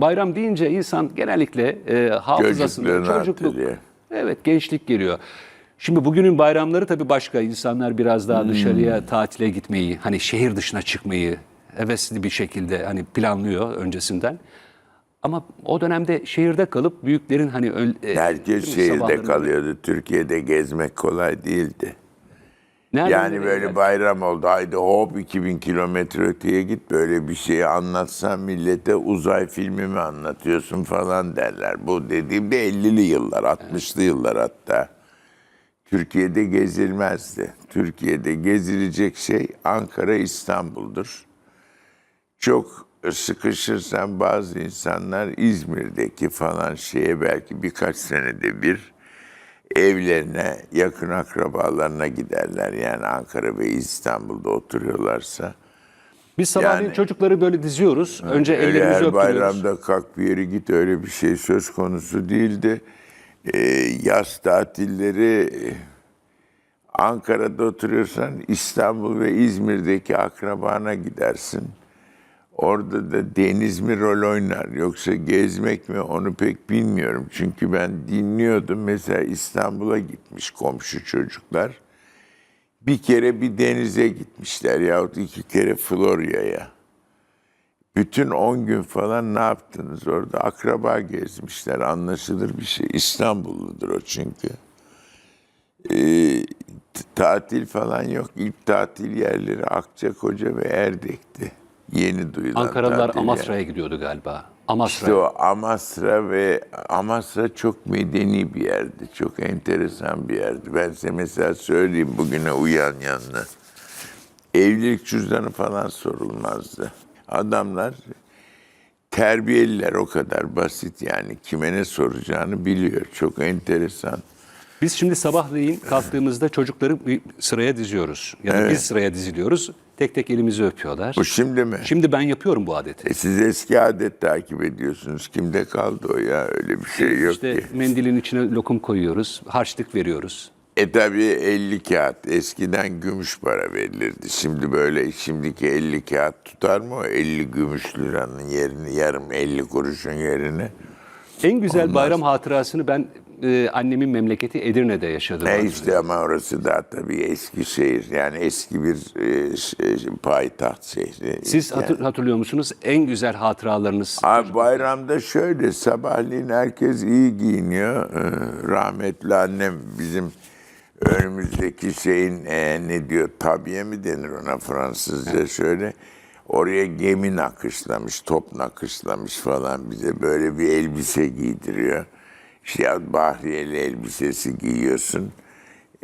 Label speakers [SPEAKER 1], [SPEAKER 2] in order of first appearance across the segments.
[SPEAKER 1] bayram deyince insan genellikle e, hafızasında çocukluk,
[SPEAKER 2] hatırlıyor.
[SPEAKER 1] evet gençlik geliyor. Şimdi bugünün bayramları tabii başka. İnsanlar biraz daha
[SPEAKER 2] Hmm.
[SPEAKER 1] dışarıya tatile gitmeyi, hani şehir dışına çıkmayı hevesli bir şekilde hani planlıyor öncesinden. Ama o dönemde şehirde kalıp büyüklerin hani e,
[SPEAKER 2] Herkes şehirde kalıyordu. Türkiye'de gezmek kolay değildi.
[SPEAKER 1] Nereden
[SPEAKER 2] Yani böyle
[SPEAKER 1] geldi?
[SPEAKER 2] bayram oldu. Haydi hop 2000 kilometre öteye git böyle bir şeyi anlatsan millete uzay filmi mi anlatıyorsun falan derler. Bu dediğimde 50'li yıllar, 60'lı yıllar hatta. Türkiye'de gezilmezdi. Türkiye'de gezilecek şey Ankara, İstanbul'dur. Çok sıkışırsan bazı insanlar İzmir'deki falan şeye belki birkaç senede bir evlerine, yakın akrabalarına giderler. Yani Ankara ve İstanbul'da oturuyorlarsa.
[SPEAKER 1] Biz sabahleyin
[SPEAKER 2] Yani-
[SPEAKER 1] çocukları böyle diziyoruz. Önce
[SPEAKER 2] Öyle
[SPEAKER 1] ellerimizi öptürüyoruz.
[SPEAKER 2] bayramda kalk bir yere git öyle bir şey söz konusu değildi. Ee, yaz tatilleri Ankara'da oturuyorsan İstanbul ve İzmir'deki akrabana gidersin. Orada da deniz mi rol oynar yoksa gezmek mi onu pek bilmiyorum. Çünkü ben dinliyordum mesela İstanbul'a gitmiş komşu çocuklar. Bir kere bir denize gitmişler yahut iki kere Florya'ya. Bütün 10 gün falan ne yaptınız orada? Akraba gezmişler. Anlaşılır bir şey. İstanbulludur o çünkü. Ee, tatil falan yok. İlk tatil yerleri Akçakoca ve Erdek'ti. Yeni duyulan
[SPEAKER 1] Ankaralılar Amasra'ya gidiyordu galiba. Amasra.
[SPEAKER 2] işte o Amasra ve Amasra çok medeni bir yerdi. Çok enteresan bir yerdi. Ben size mesela söyleyeyim bugüne uyan yanına. Evlilik cüzdanı falan sorulmazdı. Adamlar terbiyeliler o kadar basit yani. Kime ne soracağını biliyor. Çok enteresan.
[SPEAKER 1] Biz şimdi sabahleyin kalktığımızda çocukları bir sıraya diziyoruz. Ya da biz sıraya diziliyoruz. Tek tek elimizi öpüyorlar.
[SPEAKER 2] Bu şimdi mi?
[SPEAKER 1] Şimdi ben yapıyorum bu adeti.
[SPEAKER 2] E siz eski adet takip ediyorsunuz. Kimde kaldı o ya? Öyle bir şey yok
[SPEAKER 1] İşte
[SPEAKER 2] ki.
[SPEAKER 1] mendilin içine lokum koyuyoruz, harçlık veriyoruz.
[SPEAKER 2] E tabi 50 kağıt. Eskiden gümüş para verilirdi. Şimdi böyle şimdiki 50 kağıt tutar mı o 50 gümüş liranın yerini yarım 50 kuruşun yerine?
[SPEAKER 1] En güzel
[SPEAKER 2] Olmaz.
[SPEAKER 1] bayram hatırasını ben e, annemin memleketi Edirne'de yaşadım.
[SPEAKER 2] E işte ama orası da tabii eski şehir. Yani eski bir e, şey- payitaht şehri.
[SPEAKER 1] Siz
[SPEAKER 2] Yani-
[SPEAKER 1] hatır- hatırlıyor musunuz? En güzel hatıralarınız.
[SPEAKER 2] Abi bayramda şöyle sabahleyin herkes iyi giyiniyor. Ee, rahmetli annem bizim önümüzdeki şeyin e, ne diyor tabiye mi denir ona Fransızca şöyle oraya gemi nakışlamış, top nakışlamış falan bize böyle bir elbise giydiriyor. Ya bahriyeli elbisesi giyiyorsun.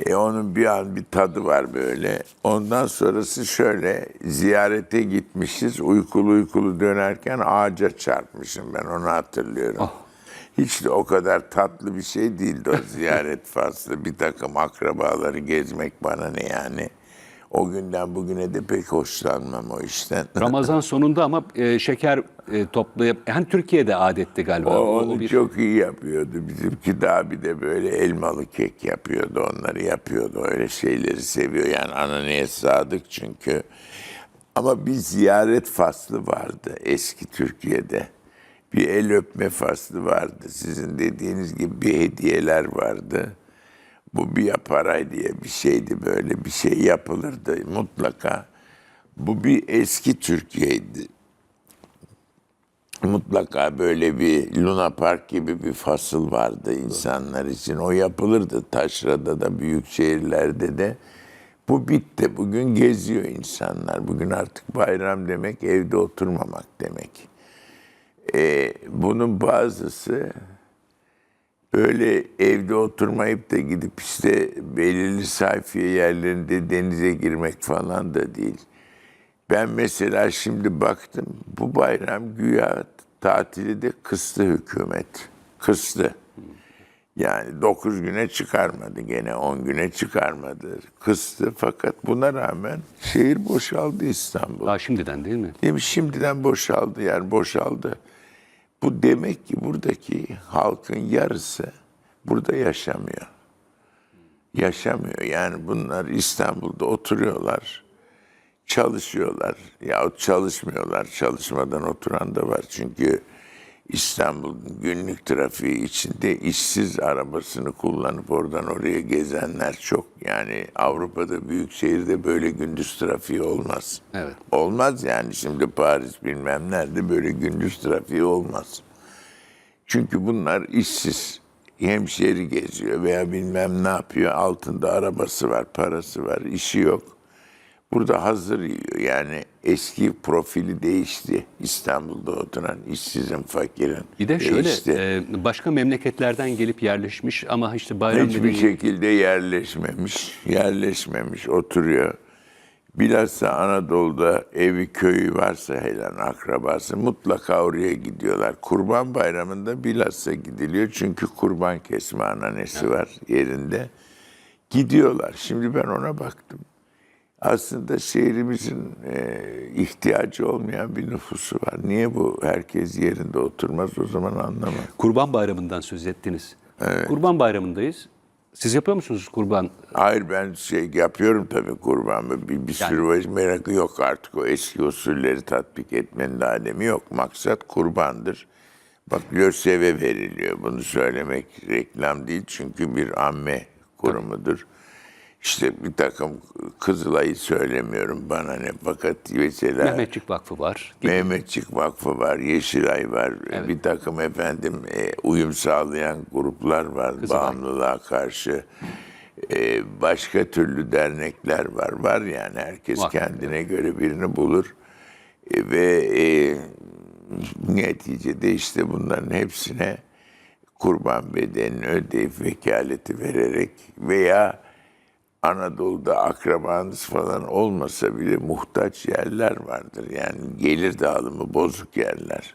[SPEAKER 2] E onun bir an bir tadı var böyle. Ondan sonrası şöyle ziyarete gitmişiz. Uykulu uykulu dönerken ağaca çarpmışım ben onu hatırlıyorum. Hiç de o kadar tatlı bir şey değildi o ziyaret faslı. Bir takım akrabaları gezmek bana ne yani. O günden bugüne de pek hoşlanmam o işten.
[SPEAKER 1] Ramazan sonunda ama e, şeker e, toplayıp, hani Türkiye'de adetti galiba.
[SPEAKER 2] O
[SPEAKER 1] O- o
[SPEAKER 2] onu
[SPEAKER 1] bir-
[SPEAKER 2] çok iyi yapıyordu. Bizimki daha bir de böyle elmalı kek yapıyordu. Onları yapıyordu. Öyle şeyleri seviyor. Yani ananeye sadık çünkü. Ama bir ziyaret faslı vardı eski Türkiye'de. Bir el öpme faslı vardı. Sizin dediğiniz gibi bir hediyeler vardı. Bu bir paray diye bir şeydi böyle bir şey yapılırdı mutlaka. Bu bir eski Türkiye'ydi mutlaka böyle bir Luna Park gibi bir fasıl vardı insanlar için. O yapılırdı taşrada da büyük şehirlerde de. Bu bitti. Bugün geziyor insanlar. Bugün artık bayram demek evde oturmamak demek. Ee, bunun bazısı öyle evde oturmayıp da gidip işte belirli sayfiye yerlerinde denize girmek falan da değil. Ben mesela şimdi baktım bu bayram güya tatili de kıstı hükümet. Kıstı. Yani 9 güne çıkarmadı gene 10 güne çıkarmadı. Kıstı fakat buna rağmen şehir boşaldı İstanbul.
[SPEAKER 1] Daha şimdiden değil mi?
[SPEAKER 2] Değil mi? Şimdiden boşaldı yani boşaldı. Bu demek ki buradaki halkın yarısı burada yaşamıyor. Yaşamıyor. Yani bunlar İstanbul'da oturuyorlar, çalışıyorlar yahut çalışmıyorlar. Çalışmadan oturan da var. Çünkü İstanbul'un günlük trafiği içinde işsiz arabasını kullanıp oradan oraya gezenler çok. Yani Avrupa'da büyük şehirde böyle gündüz trafiği olmaz.
[SPEAKER 1] Evet.
[SPEAKER 2] Olmaz yani şimdi Paris bilmem nerede böyle gündüz trafiği olmaz. Çünkü bunlar işsiz. Hemşeri geziyor veya bilmem ne yapıyor. Altında arabası var, parası var, işi yok. Burada hazır. Yani eski profili değişti. İstanbul'da oturan işsizin, fakirin.
[SPEAKER 1] Bir de şöyle
[SPEAKER 2] değişti.
[SPEAKER 1] e, başka memleketlerden gelip yerleşmiş ama işte bayram
[SPEAKER 2] Hiçbir
[SPEAKER 1] nedeniyle-
[SPEAKER 2] şekilde yerleşmemiş, yerleşmemiş, oturuyor. Bilhassa Anadolu'da evi köyü varsa helen akrabası mutlaka oraya gidiyorlar. Kurban bayramında bilhassa gidiliyor çünkü kurban kesme ananesi var yerinde. Gidiyorlar. Şimdi ben ona baktım. Aslında şehrimizin e, ihtiyacı olmayan bir nüfusu var. Niye bu herkes yerinde oturmaz o zaman anlamam.
[SPEAKER 1] Kurban Bayramı'ndan söz ettiniz. Kurban Bayramı'ndayız. Siz yapıyor musunuz kurban?
[SPEAKER 2] Hayır ben şey yapıyorum tabii kurban. Bir, bir sürü merakı yok artık. O eski usulleri tatbik etmenin de alemi yok. Maksat kurbandır. Bak LÖSEV'e veriliyor. Bunu söylemek reklam değil çünkü bir amme kurumudur. İşte bir takım Kızılay'ı söylemiyorum bana ne fakat mesela
[SPEAKER 1] Mehmetçik Vakfı var. Gibi.
[SPEAKER 2] Mehmetçik Vakfı var, Yeşilay var, bir takım efendim e, uyum sağlayan gruplar var
[SPEAKER 1] Kızılay.
[SPEAKER 2] bağımlılığa karşı. E, başka türlü dernekler var. Var yani herkes
[SPEAKER 1] Muhakkak.
[SPEAKER 2] kendine göre birini bulur. E, ve e, neticede işte bunların hepsine kurban bedelini ödeyip vekaleti vererek veya Anadolu'da akrabanız falan olmasa bile muhtaç yerler vardır. Yani gelir dağılımı bozuk yerler.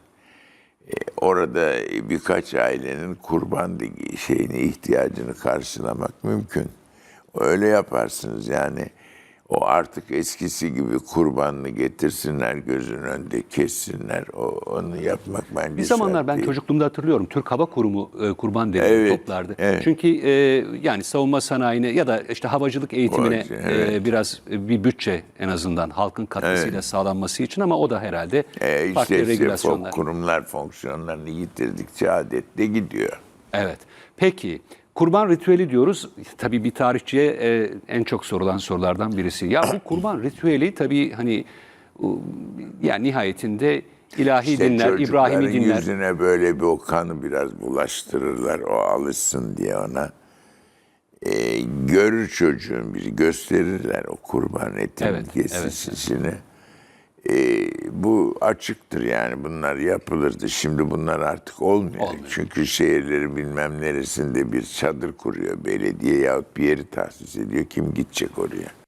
[SPEAKER 2] E, orada birkaç ailenin kurban şeyini ihtiyacını karşılamak mümkün. Öyle yaparsınız yani. O artık eskisi gibi kurbanını getirsinler gözünün önünde kessinler. O, onu yapmak bence
[SPEAKER 1] Bir zamanlar ben
[SPEAKER 2] değil.
[SPEAKER 1] çocukluğumda hatırlıyorum. Türk Hava Kurumu e, kurban deneyi
[SPEAKER 2] Evet,
[SPEAKER 1] toplardı.
[SPEAKER 2] evet.
[SPEAKER 1] Çünkü e, yani savunma sanayine ya da işte havacılık eğitimine
[SPEAKER 2] Havacı,
[SPEAKER 1] e,
[SPEAKER 2] evet.
[SPEAKER 1] biraz e, bir bütçe en azından halkın katkısıyla sağlanması için ama o da herhalde
[SPEAKER 2] E,
[SPEAKER 1] farklı
[SPEAKER 2] işte, işte
[SPEAKER 1] regülasyonlar.
[SPEAKER 2] kurumlar fonksiyonlarını yitirdikçe adetle gidiyor.
[SPEAKER 1] Evet. Peki kurban ritüeli diyoruz. Tabii bir tarihçiye e, en çok sorulan sorulardan birisi. Ya bu kurban ritüeli tabii hani yani nihayetinde ilahi
[SPEAKER 2] İşte
[SPEAKER 1] dinler, İbrahimi dinler.
[SPEAKER 2] yüzüne böyle bir o kanı biraz bulaştırırlar. O alışsın diye ona. Ee, görür çocuğun biri gösterirler o kurban etinin
[SPEAKER 1] Evet, evet,
[SPEAKER 2] Ee, bu açıktır yani bunlar yapılırdı. Şimdi bunlar artık olmuyor.
[SPEAKER 1] Olmuyor.
[SPEAKER 2] Çünkü şehirlerin bilmem neresinde bir çadır kuruyor belediye yahut bir yeri tahsis ediyor. Kim gidecek oraya?